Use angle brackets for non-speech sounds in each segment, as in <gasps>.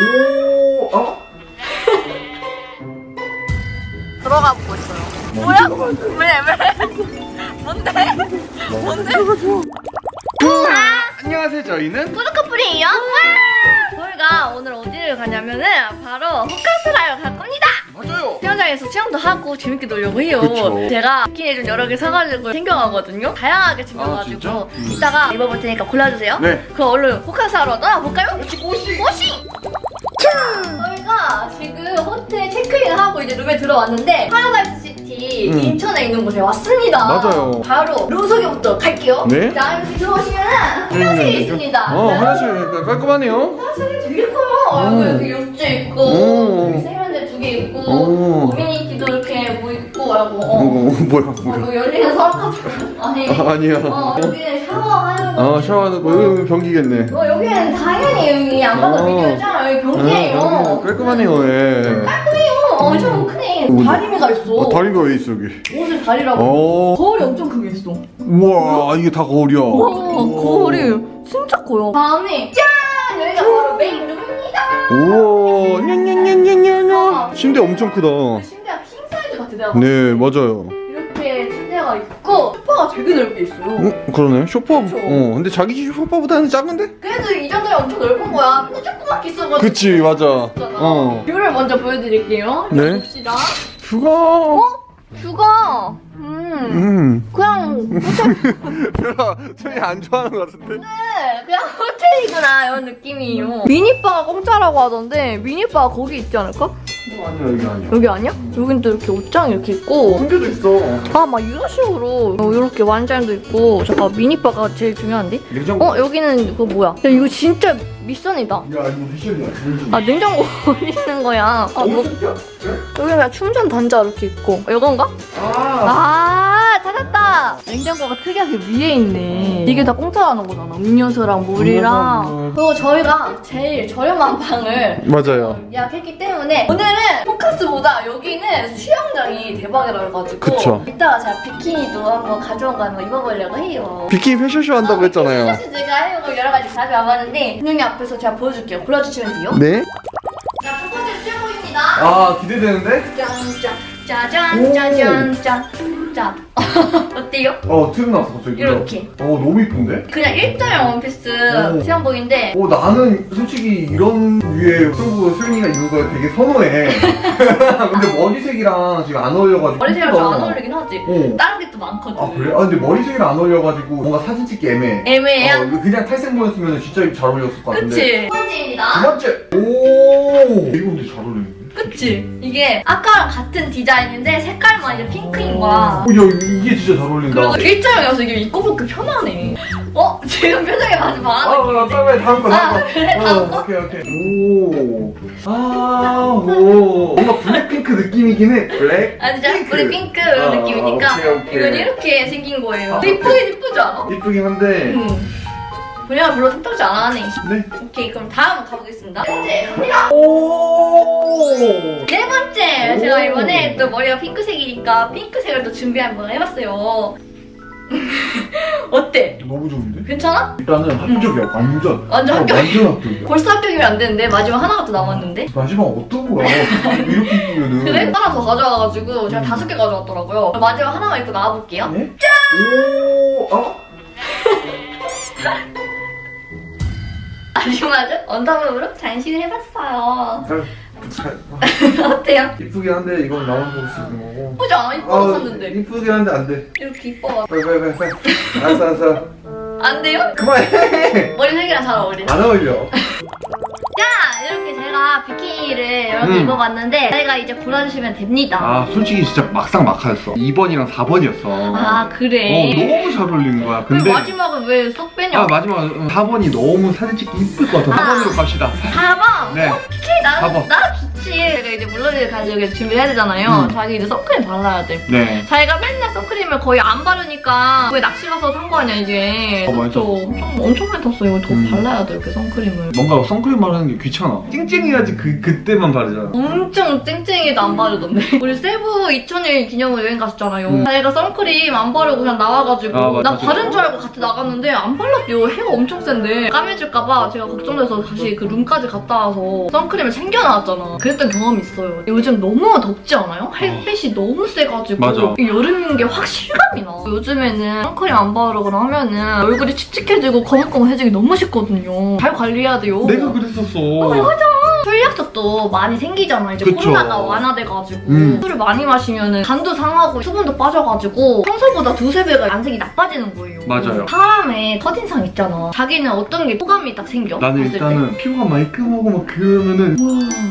오, 어? 들어가 보고 있어요. 뭐야? 왜, 왜? 뭔데? 뭔데? 안녕하세요. 저희는 푸드 커플이에요. 와! 저희가 오늘 어디를 가냐면은 바로 호카스라를 갈 겁니다. 맞아요. 수영장에서 수영도 하고 재밌게 놀려고 해요. 그쵸. 제가 비키니 좀 여러 개 사가지고 챙겨가거든요. 다양하게 아, 챙겨가지고 진짜? 음. 이따가 입어볼 테니까 골라주세요. 네. 그럼 얼른 호카스하러 떠나볼까요? 꼬시. 꼬싱! 저희가 지금 호텔 체크인 하고 이제 룸에 들어왔는데 파라다이스 시티 음. 인천에 있는 곳에 왔습니다. 맞아요. 바로 룸 소개부터 갈게요. 네. 자 이렇게 들어오시면 화장실이 음, 있습니다. 어, 화장실 깔끔하네요. 화장실이 되게 커요. 음. 여기 욕조 있고 음. 여기 세면대 두 개 있고 음. 커뮤니티도 이렇게 뭐 하고 어, 어. 뭐야, 어, 뭐야. 뭐 열리는 서랍 아니 아, 아니야. 어 여기는 샤워하는 거 아, 샤워하는 거, 여기 변기겠네. 어 여기는 당연히 여기 안 봐도 어. 비디오잖아 여기 변기예요 아, 깔끔하네요, 예. 깔끔해요 엄청 크네 어, 다리미가 있어 어, 다리가 왜 있어, 여기? 옷을 다리라고 어. 거울이 엄청 크게 있어 우와, 이게 다 거울이야. 와 거울이 진짜 커요 다음에 짠 여기가 바로 메인 룸입니다 우와, 냐냐냐냐냐냐. 침대 엄청 크다. 네, 맞아요. 이렇게 침대가 있고 소파가 되게 넓게 있어요 어, 그러네. 쇼파. 그쵸. 어, 근데 자기 집 쇼파보다는 작은데? 그래도 이 정도면 엄청 넓은 거야 근데 조그맣게 있어가지고 그치, 맞아. 어. 뷰를 먼저 보여드릴게요 네. 봅시다 휴가. 어? 뷰가 음 음. 그냥 호텔 <laughs> 별로 저희 안 좋아하는 것 같은데? 네, 그냥 호텔이구나 이런 느낌이에요 미니바가 공짜라고 하던데 미니바가 거기 있지 않을까? 아니야, 여기 아니야. 여기 아니야? 여긴 또 이렇게 옷장 이렇게 있고 숨겨져 있어. 아 막 이런 식으로 어, 이렇게 완장도 있고 잠깐 미니바가 제일 중요한데? 냉장고. 어 여기는 그거 뭐야 야 이거 진짜 미션이다 야, 이거 패션이야. 아 냉장고 어디 <laughs> 있는 거야 아, 뭐, 야 여기 그냥 충전 단자 이렇게 있고 이건가? 아. 아 찾았다 냉장고가 특이하게 위에 있네 이게 다 공짜라는 거잖아 음료수랑 물이랑 음. 그리고 저희가 제일 저렴한 방을 맞아요. 예약했기 때문에 오늘은 포커스보다 여기는 수영장이 대박이라 해가지고 그쵸. 이따가 제가 비키니도 한번 가져온 거 한번 입어보려고 해요 비키니 패션쇼 한다고 했잖아요. 사실 제가 하려고 여러 가지 가져와봤는데 분명히 앞에서 제가 보여줄게요 골라주시면 돼요 네? 아, 기대되는데? 짠짠 짜잔 짜잔 짠 짠 <laughs> 어때요? 어, 트름 났어, 갑자기. 이렇게. 어, 너무 이쁜데? 그냥 일자형 원피스 오. 수영복인데 어, 나는 솔직히 이런 류의 수영복 수영이가 입는 거 되게 선호해. <laughs> 근데 머리색이랑 지금 안 어울려가지고. 머리색이랑 좀 안. 어울리긴 하지 어. 다른 게 또 많거든 아, 그래? 아, 근데 머리색이랑 안 어울려가지고 뭔가 사진 찍기 애매해. 애매해 어, 이거 그냥 탈색 보였으면 진짜 잘 어울렸을 것 같은데. 그치? 두두 번째입니다 번째! 오! 이거 근데 잘 어울리는데? 그치? 이게 아까랑 같은 디자인인데 색깔만 이제 핑크인 거야 어, 야, 이게 진짜 잘 어울린다. 그리고 일자형이어서 이게 입고 보기 편하네 어? 지금 표정이 마지 아, 마 아, 빨리 다음 거, 아, 다음 거. 그래? 다음 거? 어, 오케이, 오케이. 오. 아, 오. 뭔가 블랙핑크 느낌이긴 해. 블랙. 아 진짜. 우리 핑크 아, 느낌이니까 오케이, 오케이. 이건 이렇게 생긴 거예요 아, 이쁘긴 이쁘지 않아? 이쁘긴 한데. 응 분야가 별로 탐탁지 않아 하네 네. 오케이 그럼 다음 가보겠습니다 네 번째 오. 네 번째 제가 이번에 또 머리가 핑크색이니까 핑크색을 또 준비 한번 해봤어요 <laughs> 어때? 너무 좋은데? 괜찮아? 일단은 합격이야, 완전. 완전 어, 합격. 완전 합격이야. <laughs> 벌써 합격이면 안 되는데 마지막 하나가 또 남았는데 마지막 어떤 거야? 이렇게 이쁘면은. 그래? 하나 더 가져와가지고 제가 음. 다섯 개 가져왔더라고요 마지막 하나만 입고 나와볼게요 네? 오. 언더부브로 장식을 해봤어요 잘, 잘. <laughs> 어때요? 이쁘긴 한데 이건 나만 볼 수 있는 거고. 이쁘지 않아? 이뻐서 샀는데 이쁘긴 한데 안 돼. 이렇게 이뻐가 빨리 빨리 빨리 빨리. 알았어 알았어. 안 돼요? 그만해. 머리 색이랑 잘 어울리네 안 어울려. <laughs> 자 이렇게 제가 비키니를 이렇게 음. 입어봤는데 저희가 이제 골라주시면 됩니다. 아 솔직히 진짜 막상 막하였어. 2번이랑 4번이었어. 아 그래. 어 너무 잘 어울리는 거야. 근데 마지막은 왜 쏙 빼냐? 아 마지막 4번이 너무 사진 찍기 이쁠 것 같아. 아. 4번으로 갑시다. 4번? 네 오케이 나, 4번. 나 좋지 제가 이제 물놀이를 가려고 준비해야 되잖아요. 음. 자기 이제 선크림 발라야 돼. 네. 자기가 맨날 선크림을 거의 안 바르니까 왜 낚시 가서 산 거 아니야 이게. 어, 맞아. 저 엄청, 엄청 많이 탔어. 이거 더 음. 발라야 돼 이렇게 선크림을. 뭔가 선크림 바르는 게 귀찮아. 찡찡해야지 그 그때만 바르잖아. 엄청 쨍쨍이도 안 바르던데. <laughs> 우리 세부 2000일 기념으로 여행 갔었잖아요. 음. 자기가 선크림 안 바르고 그냥 나와가지고 아, 맞아, 나. 바른 줄 알고 같이 나갔는데 안 발랐대요. 해가 엄청 센데 까매질까봐 제가 걱정돼서 다시 그 룸까지 갔다 와서 선크림 을 챙겨놨잖아. 그랬던 경험이 있어요. 요즘 너무 덥지 않아요? 햇빛이 너무 세가지고 맞아. 이 여름인 게 확 실감이 나. 요즘에는 선크림 안 바르거나 하면은 얼굴이 칙칙해지고 거뭇거뭇해지기 너무 쉽거든요. 잘 관리해야 돼요. 내가 그랬었어. 술 약속도 많이 생기잖아. 이제 그쵸. 코로나가 완화돼가지고 음. 술을 많이 마시면은 간도 상하고 수분도 빠져가지고 평소보다 두세 배가 안색이 나빠지는 거예요. 맞아요. 사람의 첫인상 있잖아. 자기는 어떤 게 호감이 딱 생겨. 나는. 일단은 피부가 말끔하고 막 그러면은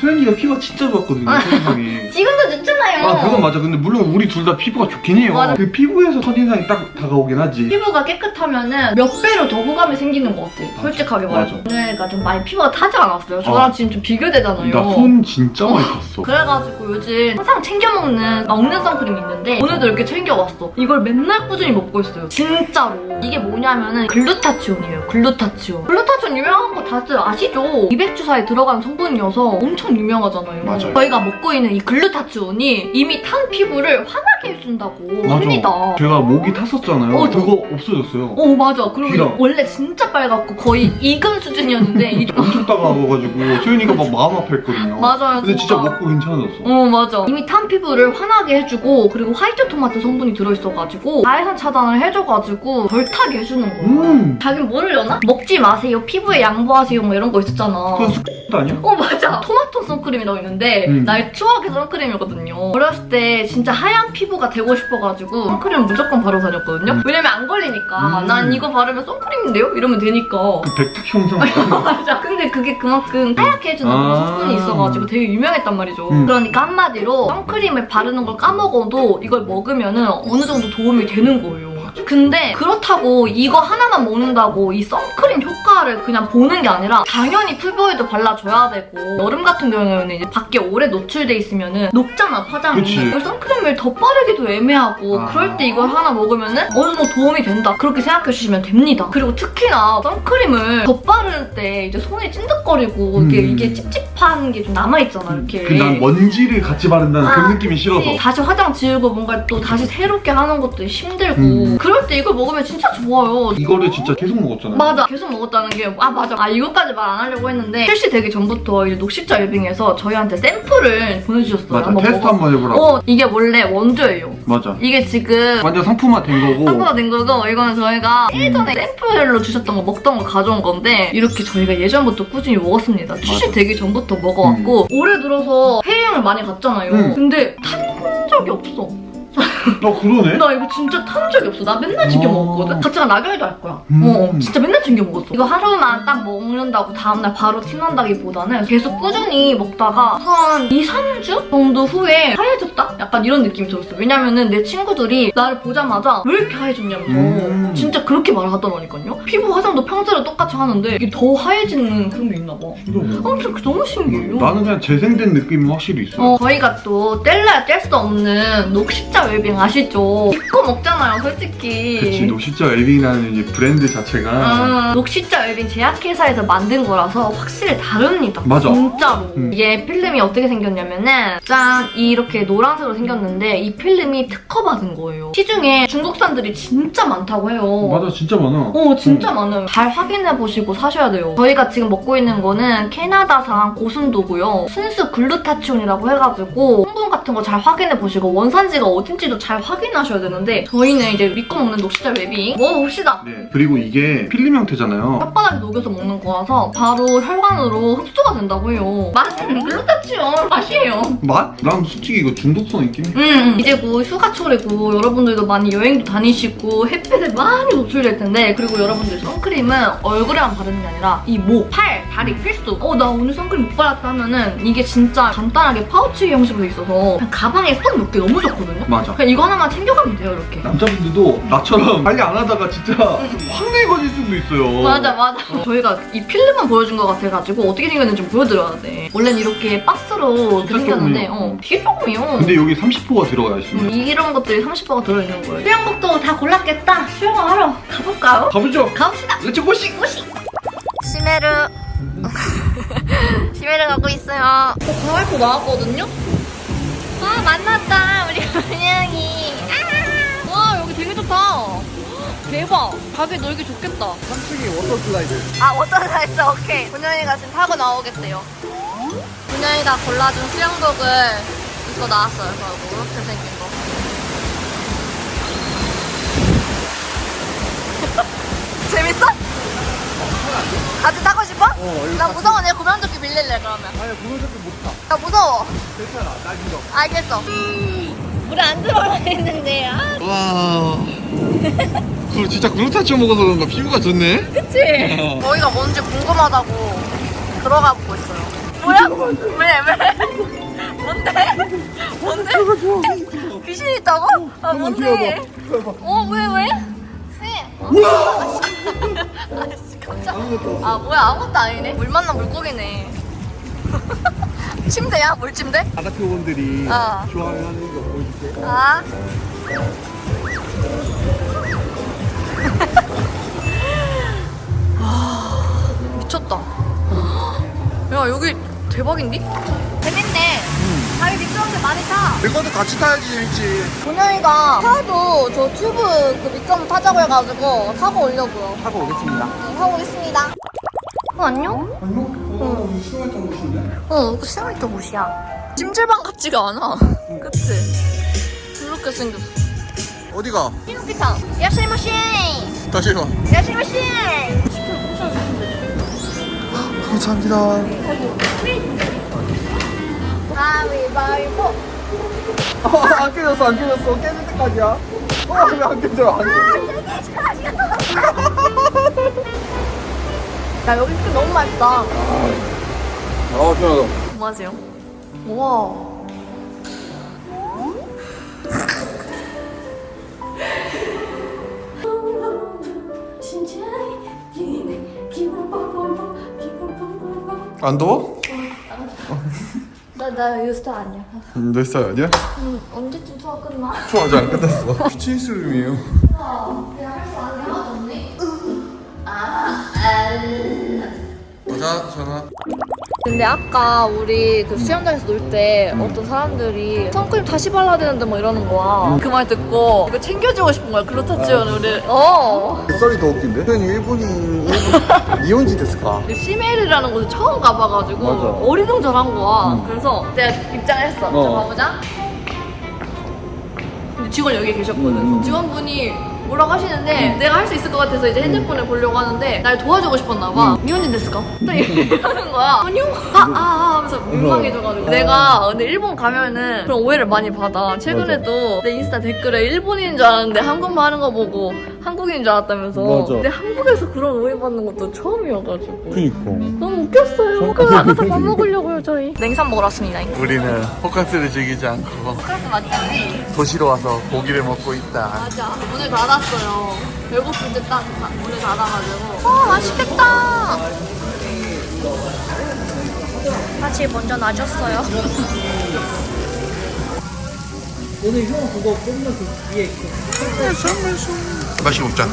소연이가 피부가 진짜 좋았거든요. 첫인상이. <laughs> 지금도 좋잖아요. 아 그건 맞아. 근데 물론 우리 둘 다 피부가 좋긴 해요. 맞아. 그 피부에서 첫인상이 딱 다가오긴 하지. 피부가 깨끗하면은 몇 배로 더 호감이 생기는 것 같아. 솔직하게 말해서. 오늘가 좀 많이 피부가 타지 않았어요. 저랑 아. 지금 좀 비교되잖아요. 나 손 진짜 많이 탔어. 그래가지고 요즘 항상 챙겨 먹는 먹는 선크림 있는데 오늘도 이렇게 챙겨왔어. 이걸 맨날 꾸준히 먹고 있어요. 진짜로. 이게 뭐냐면은 글루타치온이에요. 글루타치온. 글루타치온 유명한 거 다들 아시죠? 200주사에 들어간 성분이어서 엄청 유명하잖아요. 맞아요. 저희가 먹고 있는 이 글루타치온이 이미 탄 피부를 환하게 해준다고 합니다. 제가 목이 탔었잖아요. 어, 저- 그거 없어졌어요. 어 맞아. 그리고. 원래 진짜 빨갛고 거의 이금 수준이었는데 <laughs> 이- 엄청 따가워가지고 소연이가 막 마음 아파했거든요. 맞아요. 근데 진짜 먹고 괜찮아졌어. 어 맞아 이미 탄 피부를 환하게 해주고 그리고 화이트 토마토 성분이 들어있어가지고 자외선 차단을 해줘가지고 덜 타게 해주는 거야 음. 자긴 모르려나? 먹지 마세요 피부에 양보하세요 뭐 이런 거 있었잖아 그건 쑥 아니야? 어 맞아 토마토 선크림이라고 있는데 음. 나의 추억의 선크림이거든요 어렸을 때 진짜 하얀 피부가 되고 싶어가지고 선크림 무조건 바르고 다녔거든요 왜냐면 안 걸리니까 음. 난 이거 바르면 선크림인데요? 이러면 되니까 그 백탁 형상. <laughs> 맞아. 근데 그게 그만큼 하얗게 해주는 아. 성분이 있어가지고 되게 유명했단 말이죠. 음. 그러니까 한마디로 선크림을 바르는 걸 까먹어도 이걸 먹으면은 어느 정도 도움이 되는 거예요. 근데 그렇다고 이거 하나만 먹는다고 이 선크림 효과를 그냥 보는 게 아니라 당연히 풀보에도 발라줘야 되고 여름 같은 경우에는 이제 밖에 오래 노출돼 있으면은 녹잖아 화장이 그치. 그래서 선크림을 더 바르기도 애매하고 아. 그럴 때 이걸 하나 먹으면은 어느 정도 도움이 된다 그렇게 생각해 주시면 됩니다 그리고 특히나 선크림을 덧바를 때 이제 손이 찐득거리고 이게, 음. 이게 찝찝한 게 좀 남아있잖아 이렇게 그난 먼지를 같이 바른다는 아, 그 느낌이 싫어서. 다시 화장 지우고 뭔가 또 다시 새롭게 하는 것도 힘들고 음. 그럴 때 이걸 먹으면 진짜 좋아요 이거를 진짜 계속 먹었잖아요. 맞아 계속 먹었다는 게 아 맞아 아 이것까지 말 안 하려고 했는데 출시되기 전부터 이제 녹십자 웰빙에서 저희한테 샘플을 보내주셨어요 맞아. 한번 테스트 먹어- 한번 해보라고. 어 이게 원래 원조예요 맞아. 이게 지금 완전 상품화 된 거고. 상품화 된 거고 이거는 저희가 예전에 샘플로 주셨던 거 먹던 거 가져온 건데 이렇게 저희가 예전부터 꾸준히 먹었습니다 출시되기 전부터 먹어왔고 올해 들어서 해외여행을 많이 갔잖아요 음. 근데 탄 적이 없어 어 그러네. 나 이거 진짜 탄 적이 없어. 나 맨날 챙겨 어. 먹었거든. 같이 간 나경이도 할 거야. 음. 어, 진짜 맨날 챙겨 먹었어. 이거 하루만 딱 먹는다고 다음날 바로 티난다기보다는 계속 꾸준히 먹다가 한 2, 3주 정도 후에 하얘졌다? 약간 이런 느낌이 들었어. 왜냐면은 내 친구들이 나를 보자마자 왜 이렇게 하얘졌냐면서 음. 진짜 그렇게 말을 하더라니까요. 피부 화장도 평소랑 똑같이 하는데 이게 더 하얘지는 그런 게 있나 봐. 신기하네. 아무튼 그 너무 신기해요. 나는 그냥 재생된 느낌이 확실히 있어. 어, 저희가 또 뗄래야 뗄 수 없는 녹십자 웰빙 아시죠? 믿고 먹잖아요, 솔직히. 그치, 너 진짜 웰빙이라는 이제 브랜드 자체가 음, 녹십자 웰빙 제약회사에서 만든 거라서 확실히 다릅니다. 맞아. 진짜로. 음. 이게 필름이 어떻게 생겼냐면은 짠 이렇게 노란색으로 생겼는데 이 필름이 특허받은 거예요. 시중에 중국산들이 진짜 많다고 해요. 맞아 진짜 많아. 어 진짜 많아요. 잘 확인해 보시고 사셔야 돼요. 저희가 지금 먹고 있는 거는 캐나다산 고순도고요. 순수 글루타치온이라고 해가지고 성분 같은 거 잘 확인해 보시고 원산지가 어딘지도 잘 확인하셔야 되는데 저희는 이제 믿고 먹는 녹시자 웰빙 먹어봅시다. 네. 그리고 이게 필름 형태잖아요. 혓바닥에 녹여서 먹는 거라서 바로 혈관으로 흡수가 된다고 해요. 맛은 글루타치온 맛이에요. 맛? 난 솔직히 이거 중독성 있긴 해. 음, 이제 곧 휴가철이고 여러분들도 많이 여행도 다니시고 햇빛에 많이 노출될 텐데 그리고 여러분들 선크림은 얼굴에만 바르는 게 아니라 이 목, 팔, 다리 필수. 어, 나 오늘 선크림 못 발랐다 하면은 이게 진짜 간단하게 파우치 형식으로 돼 있어서 그냥 가방에 쏙 넣기 너무 좋거든요. 맞아. 그냥 이거 하나만 챙겨가면 돼요 이렇게. 남자분들도 나처럼 관리 안 하다가 진짜 확 내거질 수도 있어요. 맞아 맞아 저희가 이 필름만 보여준 것 같아가지고 어떻게 생겼는지 좀 보여드려야 돼 원래는 이렇게 박스로 조금이요. 어 되게 조금이요 근데 여기 30호가 들어가야지. 음, 이런 것들이 30%가 들어있는 거예요 수영복도 다 골랐겠다 수영을 하러 가볼까요? 가보죠. 가봅시다 렛츠 고식. 꼬시 시메르 <laughs> 시메르 가고 있어요. 저 가을코 나왔거든요? 아 만났다 우리 분양이. 아! 와 여기 되게 좋다. 대박. 가게 놀기 좋겠다. 3층이 워터 슬라이드. 아 워터라이트 오케이. 분영이가 지금 타고 나오겠대요. 분영이가 골라준 수영복을 입고 나왔어요 그리고 이렇게 생긴 거. <laughs> 재밌어? 아직 타고 싶어? 어, 나 무서워 내 구명조끼 빌릴래 그러면 아니, 구멍조끼 못 타. 나 무서워 괜찮아, 나 믿어. 알겠어 물에 안 들어가 했는데 아 와. 그 진짜 그루타치오 먹어서 그런가 피부가 좋네. 그치? 거기가 뭔지 궁금하다고 들어가 보고 있어요. 뭐야? 왜? 왜? 뭔데? 뭔데? 귀신이 있다고? 아 뭔데? 어 왜 왜? 쌤. 아씨 깜짝. 아 뭐야 아무것도 아니네. 물 만난 물고기네. <laughs> 침대야? 물침대? 바다표원들이 어. 좋아하는 거 보여줄게. 아. 와, <laughs> 미쳤다. <gasps> 야, 여기 대박인데? 재밌네. 자기 미끄럼틀 많이 타. 내 것도 같이 타야지 재밌지. 본영이가 타도 저 튜브 그 미끄럼 타자고 해가지고 타고 오려고요. 타고 오겠습니다. 응, 타고 오겠습니다. 어, 안녕? 안녕? 어, 수영했던 곳인데? 어, 그 수영했던 곳이야. 찜질방 같지가 않아. 그치? 그렇게 생겼어. 어디가? 피노피탕. 야시마시! 다시 와. 야시마시! 감사합니다. 가위바위보! 어, 안 깨졌어, 안 깨졌어. 깨질 때까지야. 어, 왜안 깨져? 안 깨져. 야, 여기 치킨 너무 맛있다. 아, 시원하다. 뭐 하세요? 우와. 안 더워? 나, 나 유스타 아니야. 음, 내 스타일 아니야? 응, 언제쯤 수업 끝나? 추워, 아직 안 끝났어. 내가 할거 아니야? 언니? 보자, 전화. 근데 아까 우리 그 수영장에서 놀 때 어떤 사람들이 선크림 다시 발라야 되는데 막 이러는 거야. 그 말 듣고 이거 챙겨주고 싶은 거야. 그렇다지요, 우리. 어. 썰이 더 웃긴데? 저는 일본인, 일본, 니혼지 데스까? 그 시메르라는 곳을 처음 가봐가지고 맞아. 어리둥절한 거야. 응. 그래서 내가 입장을 했어. 어. 자, 가보자. 근데 직원 여기 계셨거든. 음. 직원분이 뭐라고 하시는데 내가 할 수 있을 것 같아서 이제 핸드폰을 보려고 하는데 날 도와주고 싶었나 봐. 니혼진 데스까? 딱 이러는 <laughs> 거야. 아니요. 아, 아, 아 하면서 민망해져가지고. 내가 근데 일본 가면은 그런 오해를 많이 받아. 최근에도 내 인스타 댓글에 일본인인 줄 알았는데 한국말 하는 거 보고 한국인인 줄 알았다면서. 맞아. 근데 한국에서 그런 오해 받는 것도 처음이어가지고. 그니까. 너무 웃겼어요. 그래서 나가서 밥 먹으려고요, 저희. 냉삼 먹으러 왔습니다. 우리는 포카스를 즐기지 않고 포카스 맞지? 도시로 와서 고기를 먹고 있다. 맞아. 문을 닫았어요. 배고플 때딱 문을 닫아가지고. 아, 맛있겠다. 같이 먼저 놔줬어요. 오늘 형 그거 뽑는 그 뒤에 맛이 먹자.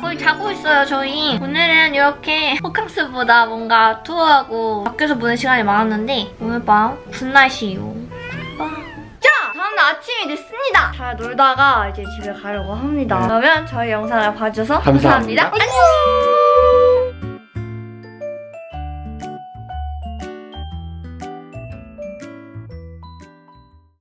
거의 자고 있어요, 저희. 오늘은 이렇게 호캉스보다 뭔가 투어하고 밖에서 보낸 시간이 많았는데 오늘 밤. 굿밤. 자, 다음날 아침이 됐습니다. 잘 놀다가 이제 집에 가려고 합니다. 그러면 저희 영상을 봐주셔서 감사합니다. 감사합니다. 안녕!